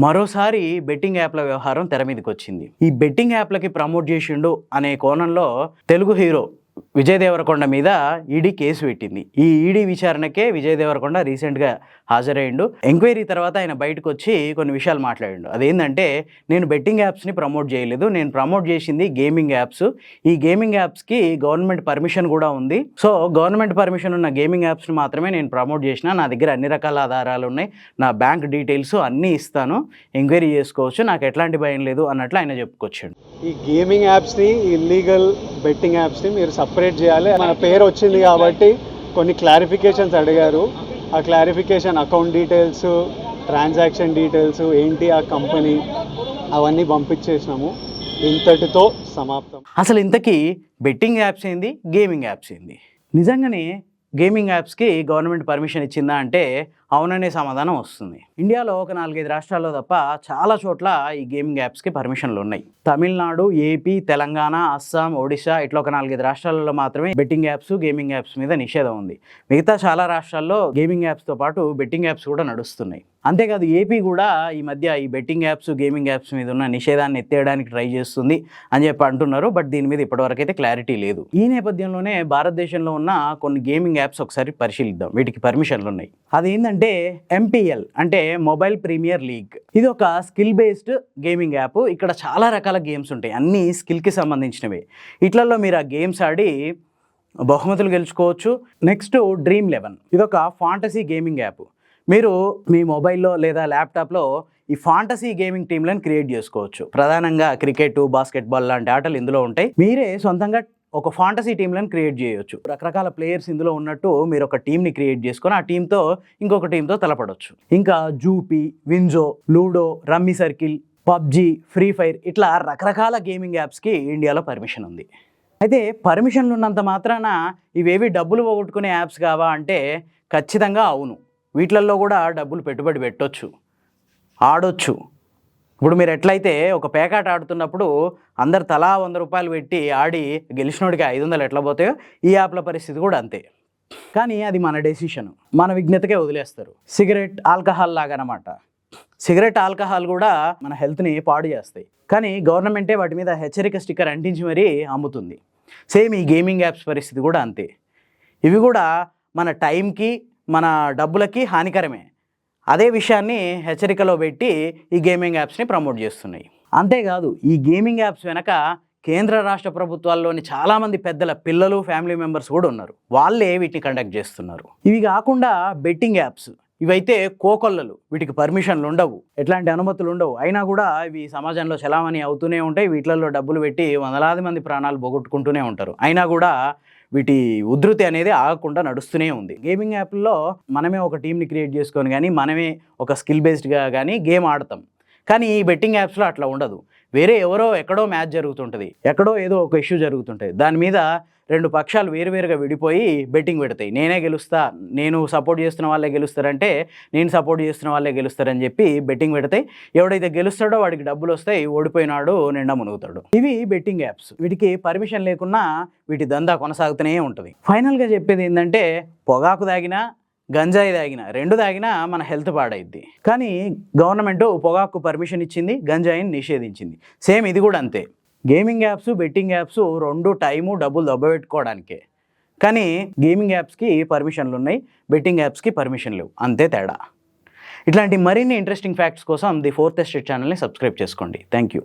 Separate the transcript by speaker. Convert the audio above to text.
Speaker 1: మరోసారి బెట్టింగ్ యాప్ల వ్యవహారం తెర మీదకి వచ్చింది ఈ బెట్టింగ్ యాప్లకి ప్రమోట్ చేసిండు అనే కోణంలో తెలుగు హీరో విజయ్ దేవరకొండ మీద ఈడీ కేసు పెట్టింది. ఈ ఈడీ విచారణకే విజయ్ దేవరకొండ రీసెంట్గా హాజరయ్యిండు. ఎంక్వైరీ తర్వాత ఆయన బయటకు వచ్చి కొన్ని విషయాలు మాట్లాడిండు. అదేంటంటే నేను బెట్టింగ్ యాప్స్ని ప్రమోట్ చేయలేదు. నేను ప్రమోట్ చేసింది గేమింగ్ యాప్స్. ఈ గేమింగ్ యాప్స్కి గవర్నమెంట్ పర్మిషన్ కూడా ఉంది. సో గవర్నమెంట్ పర్మిషన్ ఉన్న గేమింగ్ యాప్స్ని మాత్రమే నేను ప్రమోట్ చేసిన నా దగ్గర అన్ని రకాల ఆధారాలు ఉన్నాయి. నా బ్యాంక్ డీటెయిల్స్ అన్నీ ఇస్తాను. ఎంక్వైరీ చేసుకోవచ్చు. నాకు ఎట్లాంటి భయం లేదు అన్నట్లు ఆయన చెప్పుకొచ్చాడు.
Speaker 2: ఈ గేమింగ్ యాప్స్ని ఇల్లీగల్ బెట్టింగ్ యాప్స్ని మీరు సపరేట్ చేయాలి. మన పేరు వచ్చింది కాబట్టి కొన్ని క్లారిఫికేషన్స్ అడిగారు. ఆ clarification account details transaction details ఏంటి ఆ కంపెనీ అవన్నీ పంపించేసినాము. ఇంతటితో సమాప్తం.
Speaker 1: అసలు ఇంతకీ బెట్టింగ్ యాప్స్ ఏంది గేమింగ్ యాప్స్ ఏంది? నిజంగానే గేమింగ్ యాప్స్కి గవర్నమెంట్ పర్మిషన్ ఇచ్చిందా అంటే అవుననే సమాధానం వస్తుంది. ఇండియాలో ఒక నాలుగైదు రాష్ట్రాల్లో తప్ప చాలా చోట్ల ఈ గేమింగ్ యాప్స్కి పర్మిషన్లు ఉన్నాయి తమిళనాడు ఏపీ తెలంగాణ అస్సాం ఒడిశా ఇట్లా ఒక నాలుగైదు రాష్ట్రాలలో మాత్రమే బెట్టింగ్ యాప్స్ గేమింగ్ యాప్స్ మీద నిషేధం ఉంది. మిగతా చాలా రాష్ట్రాల్లో గేమింగ్ యాప్స్తో పాటు బెట్టింగ్ యాప్స్ కూడా నడుస్తున్నాయి. అంతేకాదు ఏపీ కూడా ఈ మధ్య ఈ బెట్టింగ్ యాప్స్ గేమింగ్ యాప్స్ మీద ఉన్న నిషేధాన్ని ఎత్తేయడానికి ట్రై చేస్తుంది అని చెప్పి అంటున్నారు. బట్ దీని మీద ఇప్పటివరకు అయితే క్లారిటీ లేదు. ఈ నేపథ్యంలోనే భారతదేశంలో ఉన్న కొన్ని గేమింగ్ యాప్స్ ఒకసారి పరిశీలిద్దాం. వీటికి పర్మిషన్లు ఉన్నాయి అదేంటంటే ఎంపీఎల్ అంటే మొబైల్ ప్రీమియర్ లీగ్ ఇది ఒక స్కిల్ బేస్డ్ గేమింగ్ యాప్ ఇక్కడ చాలా రకాల గేమ్స్ ఉంటాయి. అన్నీ స్కిల్కి సంబంధించినవి. ఇట్లలో మీరు ఆ గేమ్స్ ఆడి బహుమతులు గెలుచుకోవచ్చు. నెక్స్ట్ డ్రీమ్ లెవెన్ ఇదొక ఫాంటసీ గేమింగ్ యాప్ మీరు మీ మొబైల్లో లేదా ల్యాప్టాప్లో ఈ ఫాంటసీ గేమింగ్ టీంలను క్రియేట్ చేసుకోవచ్చు. ప్రధానంగా క్రికెట్ బాస్కెట్బాల్ లాంటి ఆటలు ఇందులో ఉంటాయి. మీరే సొంతంగా ఒక ఫాంటసీ టీంలను క్రియేట్ చేయొచ్చు. రకరకాల ప్లేయర్స్ ఇందులో ఉన్నట్టు మీరు ఒక టీంని క్రియేట్ చేసుకొని ఆ టీంతో ఇంకొక టీంతో తలపడవచ్చు ఇంకా Zupee WinZO ludo rummy circle PUBG free fire ఇట్లా రకరకాల గేమింగ్ యాప్స్కి ఇండియాలో పర్మిషన్ ఉంది. అయితే పర్మిషన్లు ఉన్నంత మాత్రాన ఇవేవి డబ్బులు పోగొట్టుకునే యాప్స్ కావా అంటే ఖచ్చితంగా అవును. వీటిల్లో కూడా డబ్బులు పెట్టుబడి పెట్టొచ్చు. ఆడొచ్చు. ఇప్పుడు మీరు ఎట్లయితే ఒక పేకాట ఆడుతున్నప్పుడు అందరు తలా వంద రూపాయలు పెట్టి ఆడి గెలిచినోడికి ఐదు వందలు ఎట్లా పోతాయో ఈ యాప్ల పరిస్థితి కూడా అంతే. కానీ అది మన డెసిషన్ మన విజ్ఞతకే వదిలేస్తారు. సిగరెట్ ఆల్కహాల్ లాగా అనమాట సిగరెట్ ఆల్కహాల్ కూడా మన హెల్త్ని పాడు చేస్తాయి. కానీ గవర్నమెంటే వాటి మీద హెచ్చరిక స్టిక్కర్ అంటించి మరీ అమ్ముతుంది. సేమ్ ఈ గేమింగ్ యాప్స్ పరిస్థితి కూడా అంతే. ఇవి కూడా మన టైంకి మన డబ్బులకి హానికరమే. అదే విషయాన్ని హెచ్చరికలో పెట్టి ఈ గేమింగ్ యాప్స్ని ప్రమోట్ చేస్తున్నాయి. అంతేకాదు ఈ గేమింగ్ యాప్స్ వెనక కేంద్ర రాష్ట్ర ప్రభుత్వాల్లోని చాలామంది పెద్దల పిల్లలు ఫ్యామిలీ మెంబర్స్ కూడా ఉన్నారు. వాళ్ళే వీటిని కండక్ట్ చేస్తున్నారు. ఇవి కాకుండా బెట్టింగ్ యాప్స్ ఇవైతే కోకొల్లలు వీటికి పర్మిషన్లు ఉండవు. ఎట్లాంటి అనుమతులు ఉండవు. అయినా కూడా ఇవి సమాజంలో చలామణి అవుతూనే ఉంటాయి. వీటిలలో డబ్బులు పెట్టి వందలాది మంది ప్రాణాలు పోగొట్టుకుంటూనే ఉంటారు. అయినా కూడా వీటి ఉధృతి అనేది ఆగకుండా నడుస్తూనే ఉంది. గేమింగ్ యాప్లో మనమే ఒక టీంని క్రియేట్ చేసుకొని కానీ మనమే ఒక స్కిల్ బేస్డ్గా కానీ గేమ్ ఆడతాం. కానీ ఈ బెట్టింగ్ యాప్స్లో అట్లా ఉండదు. వేరే ఎవరో ఎక్కడో మ్యాచ్ జరుగుతుంటుంది ఎక్కడో ఏదో ఒక ఇష్యూ జరుగుతుంటుంది. దాని మీద రెండు పక్షాలు వేరువేరుగా విడిపోయి బెట్టింగ్ పెడతాయి. నేనే గెలుస్తా నేను సపోర్ట్ చేస్తున్న వాళ్ళే గెలుస్తారంటే నేను సపోర్ట్ చేస్తున్న వాళ్ళే గెలుస్తారని చెప్పి బెట్టింగ్ పెడతాయి. ఎవడైతే గెలుస్తాడో వాడికి డబ్బులు వస్తాయి ఓడిపోయినాడు నిండా మునుగుతాడు. ఇవి బెట్టింగ్ యాప్స్. వీటికి పర్మిషన్ లేకున్నా వీటి దందా కొనసాగుతూనే ఉంటుంది. ఫైనల్గా చెప్పేది ఏంటంటే పొగాకు తాగినా గంజాయి తాగిన రెండు తాగినా మన హెల్త్ పాడైద్ది. కానీ గవర్నమెంట్ పొగాకు పర్మిషన్ ఇచ్చింది గంజాయిని నిషేధించింది. సేమ్ ఇది కూడా అంతే. గేమింగ్ యాప్స్ బెట్టింగ్ యాప్స్ రెండు టైము డబ్బులు దెబ్బపెట్టుకోవడానికే. కానీ గేమింగ్ యాప్స్కి పర్మిషన్లు ఉన్నాయి బెట్టింగ్ యాప్స్కి పర్మిషన్ లేవు. అంతే తేడా. ఇట్లాంటి మరిన్ని ఇంట్రెస్టింగ్ ఫ్యాక్ట్స్ కోసం ది ఫోర్త్ ఎస్టేట్ ఛానల్ని సబ్స్క్రైబ్ చేసుకోండి. Thank you